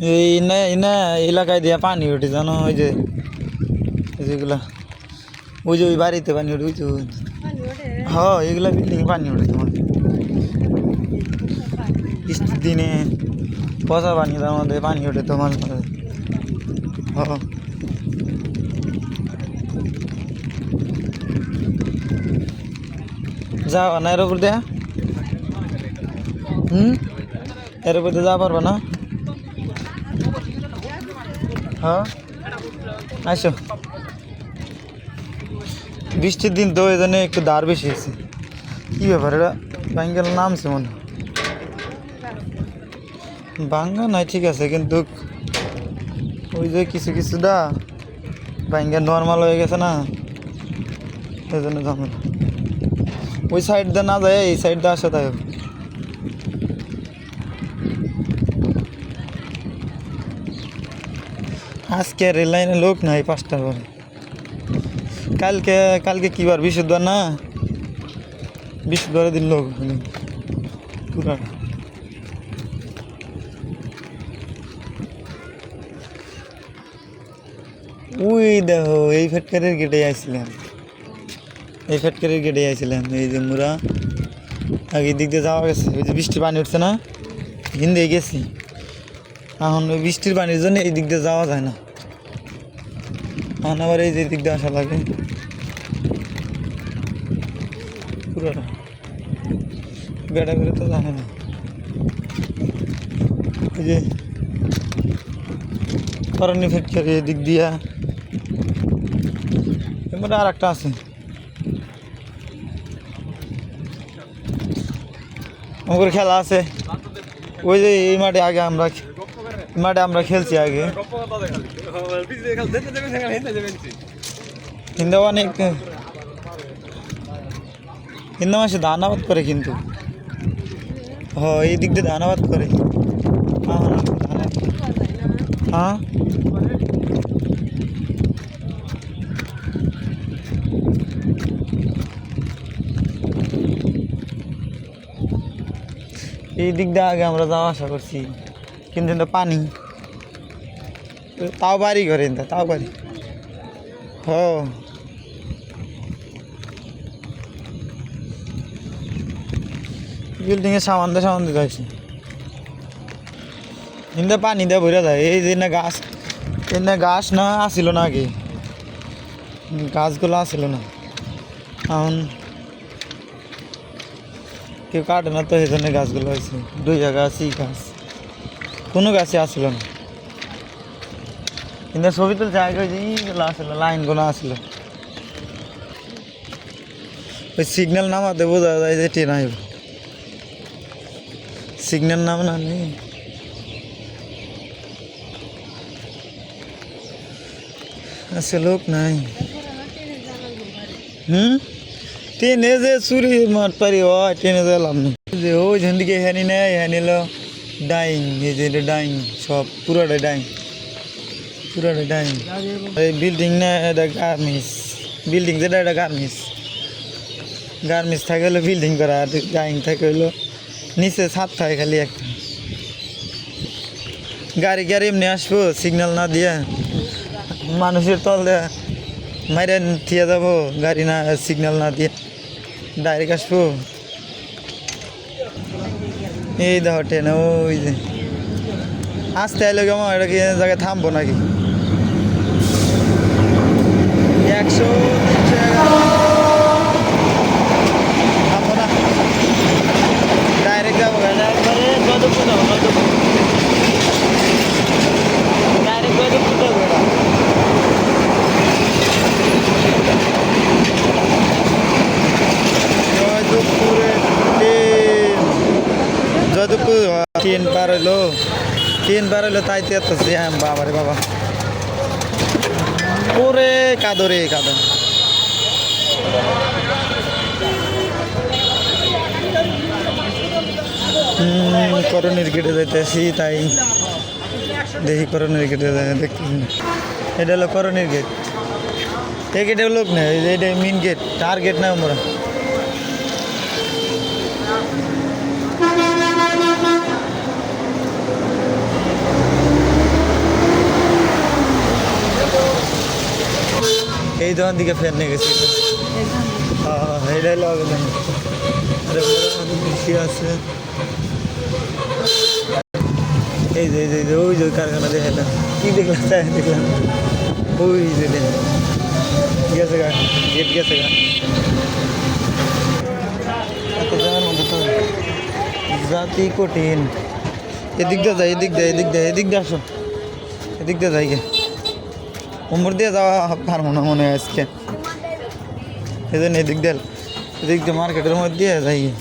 এই না না এলাকায় দিয়া পানি ওঠে জানো ওই যে যেগুলা ওই যে ওই বাড়িতে পানি ওঠে ওই যে হ্যাঁ এগুলা বিল্ডিং পানি ওঠে তোমার। বৃষ্টির দিনে পচা পানি তার মধ্যে পানি ওঠে তোমার হ্যাঁ। যাওয়া না এর উপর দেয়া? হুম? এর উপর দিয়ে যাওয়া পারবা না? হ্যাঁ? আসো। বৃষ্টির দিন তো এই জন্য একটু দাঁড় বেশি হয়েছে। কী ব্যাপার এটা ব্যাঙ্গেল নামছে মনে বাঙ্গা নয় ঠিক আছে, কিন্তু ওই যে কিছু কিছু দা ব্যাঙ্গা নর্মাল হয়ে গেছে না এই জন্য ওই সাইড দিয়ে না যায় এই সাইড দিয়ে আসে তাই আজকে রেল লাইনে লোক নাই পাঁচটার পরে। কালকে কালকে কি বার? বৃহস্পতিবার না? বৃহস্পতিবারের দিন লোক। পুরা। ওই দেখো, এই ফেটকারের গেটে আইছিলাম। এই ফেটকারের গেটে আইছিলাম, এই যে মুরা। আগে দিক দিয়ে যাওয়া গেছে, ওই যে বৃষ্টির পানি উঠছে না? হিন্দে গেছি। এখন বৃষ্টির পানির জন্য এই দিক দিয়ে যাওয়া যায় না। এখন আবার এই যে দিক দিয়ে আসা লাগে। পুরোটা। বেড়া বেড়ে তো জানে না এই যে করণী ফ্যাক্টরি দিক দিয়া। এবার আর একটা আছে। আমাদের খেলা আছে। ওই যে এই মাঠে আগে আমরা এই মাঠে আমরা খেলছি আগে। কিন্তু অনেক কিন্তু মাসে ধান আবাদ করে কিন্তু। হ, এই দিক দিয়ে ধান আবাদ করে। হ্যাঁ? এই দিক দিয়ে আগে আমরা যাওয়া আসা করছি। কিন্তু এটা পানি। তাও বাড়ি ঘরে তাও বাড়ি। হ। বিল্ডিংয়ে সামান দিয়ে সামান দিয়ে যাইছি। কিন্তু পানি দিয়ে ভরে যায়, এই যে না গাছ এই না গাছ না আসিল না আগে। গাছগুলো আসিল না। এখন কেউ কাটে না তো এই জন্য গাছগুলো হয়েছে দুই জায়গা আছে গাছ। কোনো গাছে আসলো না। কিন্তু ছবি আগে ওই যে ইগুলো আসলো লাইনগুলো আসলো। ওই সিগন্যাল নামাতে বোঝা যায় যে ট্রেন আইব। সিগন্যাল নাম না নেই। আছে লোক নাই। হুম? ট্রেনে যে চুরি মাঠ পারি হয় ট্রেনে যে লাভ নেই যে ওই যেন দিকে হ্যানি নেই হ্যানি এলো ডাইং, এই ডাইং, সব পুরোটা ডাইং। পুরোটা ডাইং। এই বিল্ডিং না, এটা গার্মেন্টস বিল্ডিং যেটা, এটা গার্মেন্টস গার্মেন্টস থাকে হলো বিল্ডিং করা, আর ডাইং থাকে হলো নিচে ছাদ থাকে খালি একটা। গাড়ি গাড়ি এমনি আসব? সিগন্যাল না দিয়ে। মানুষের তল দিয়ে মাইরে থিয়ে যাব, গাড়ি না সিগন্যাল না দিয়ে। ডাইরেক্ট আসব। এই দেখো ট্রেনে ওই যে। আসতে এলো কেমন এটা কি জায়গায় থামবো নাকি? একশো তিনশো এগারো থামবো না ডাইরেক্ট যাব একবারে যদপুর যাব যদপুর ডাইরেক্ট যদপুর যাব এটা জয়দেবপুরে ট্রেন পার হইল। পার হইল তাইতে এত জ্যাম বাবারে বাবা ওরে কাদো রে, কাদো। করণীর গেটে যাইতেছি তাই। দেখি করণীর গেটে যাই দেখি। এটা হলো করণীর গেট। এই গেটে লোক নেই এটা মেন গেট তার গেট না আমরা যখন দিকে ফের নিয়ে গেছি। হ্যাঁ এটাই লাগে আরে বেশি আছে। এই যে এই যে, এই ওই যে কারখানা দেখে না। কি দেখলাম তাই দেখলাম। ওই যে গেছে গা গেট গেছে গা। জাতি কঠিন। এদিক দিয়ে যাই এদিক দিয়ে এদিক দিয়ে এদিক দিয়ে আসো। এদিক দিয়ে যাই গে। উমর দিয়ে যাওয়া পারব না মনে হয় আজকে এই জন্য এদিক দিয়ে এদিক দিয়ে মার্কেটের মধ্যে দিয়ে যাই গে।